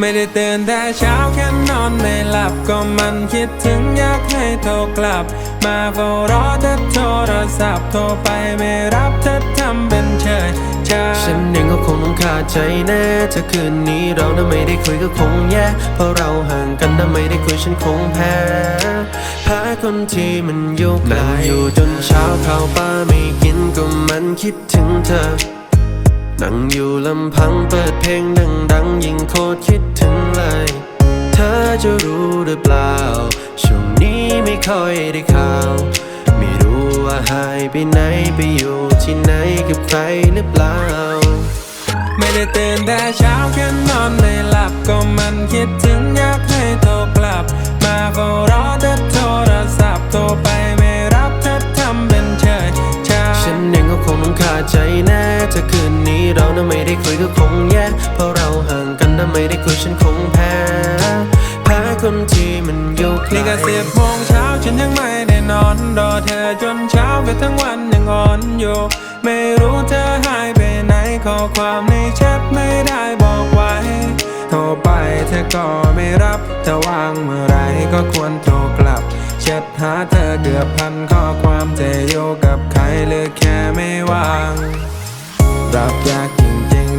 ไม่ได้ตื่นแต่เช้าแค่นอนไม่หลับก็มันคิดถึงอยากให้โทรกลับ มาเฝ้ารอเธอโทรศัพท์โทรไปไม่รับเธอทำเป็นเฉยฉันเองก็คงต้องขาดใจแน่ถ้าคืนนี้เราน่ะไม่ได้คุยก็คงแย่เพราะเราห่างกันถ้าไม่ได้คุยฉันคงแพ้แพ้คนที่มันอยู่ไกลอยู่จนเช้าข้าวปลาไม่กินก็มันคิดถึงเธอนั่งอยู่ลำพังเปิดเพลงดังๆยิ่งโคตร นี้ไม่ค่อยได้ข่าว ไม่รู้ว่าหายไปไหนไปอยู่ที่ไหนกับใครหรือเปล่า ไม่ได้ตื่นแต่เช้าแค่นอนไม่หลับก็มันคิดถึงอยากให้โทรกลับ มาเฝ้ารอเธอโทรศัพท์โทรไปไม่รับเธอทำเป็นเฉยชาฉันเองก็คงต้องขาดใจแน่ถ้าคืนนี้เราน่ะไม่ได้คุยก็คงแย่เพราะเราห่างกันถ้าไม่ได้คุยฉันคงแพ้แพ้ คนที่มันอยู่ไกลนี่ก็สิบโมงเช้าฉันยังไม่ได้นอนรอเธอจนเช้าไปทั้งวันยังอ่อนอยู่ไม่รู้เธอหายไปไหนข้อความในแชทไม่ได้บอกไว้ โทรไปเธอก็ไม่รับจะวางเมื่อไรก็ควรโทรกลับแชทหาเธอเกือบพันข้อความจะอยู่กับใครหรือแค่ไม่ว่างรับยาก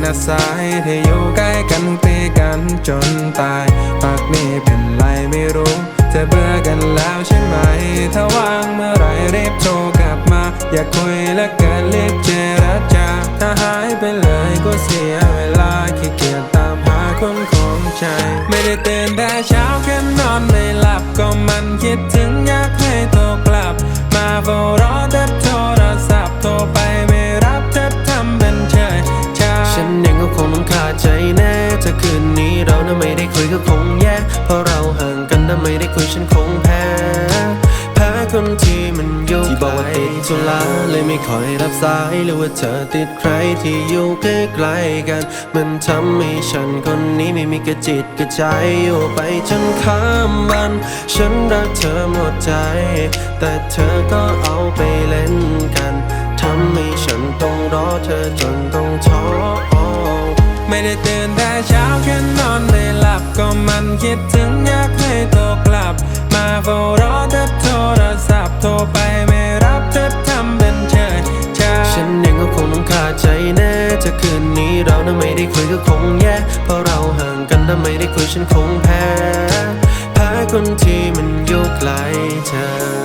นะสายที่อยู่ใกล้กันตีกันจนตายพักนี้เป็นไรไม่รู้จะเบื่อกันแล้วใช่ไหม ถ้าว่างเมื่อไรรีบโทรกลับมา อยากคุยและเกินรีบเจรจา ถ้าหายไปเลยก็เสียเวลาขี้เกียจตามหาคนของใจ ไม่ได้ตื่นแต่เช้าแค่นอนไม่หลับก็มันคิดถึงอยากให้โทรกลับ มาเฝ้ารอเธอโทร ได้คุยก็คงแย่เพราะเราห่างกันถ้าไม่ได้คุยฉันคงแพ้แพ้คนที่มันอยู่ที่บอกว่าติดธุระเลยไม่ค่อยรับสายหรือว่าเธอติดใครที่อยู่ใกล้ๆกัน มันทำให้ฉันคนนี้ไม่มีกระจิตกระใจอยู่ไปจนข้ามวัน ฉันรักเธอหมดใจ แต่เธอก็เอาไปเล่นกันทำให้ฉันต้องรอเธอจนต้องท้อไม่ได้ตื่นแต่เช้าแค่นอนไม่หลับ ก็มันคิดถึงอยากให้โทรกลับ มาเฝ้ารอเธอโทรศัพท์โทรไปไม่รับเธอทำเป็นเฉยชาฉันเองก็คงต้องขาดใจแน่จะคืนนี้เราน่ะไม่ได้คุยก็คงแย่เพราะเราห่างกันถ้าไม่ได้คุยฉันคงแพ้แพ้คนที่มันอยู่ไกลเธอ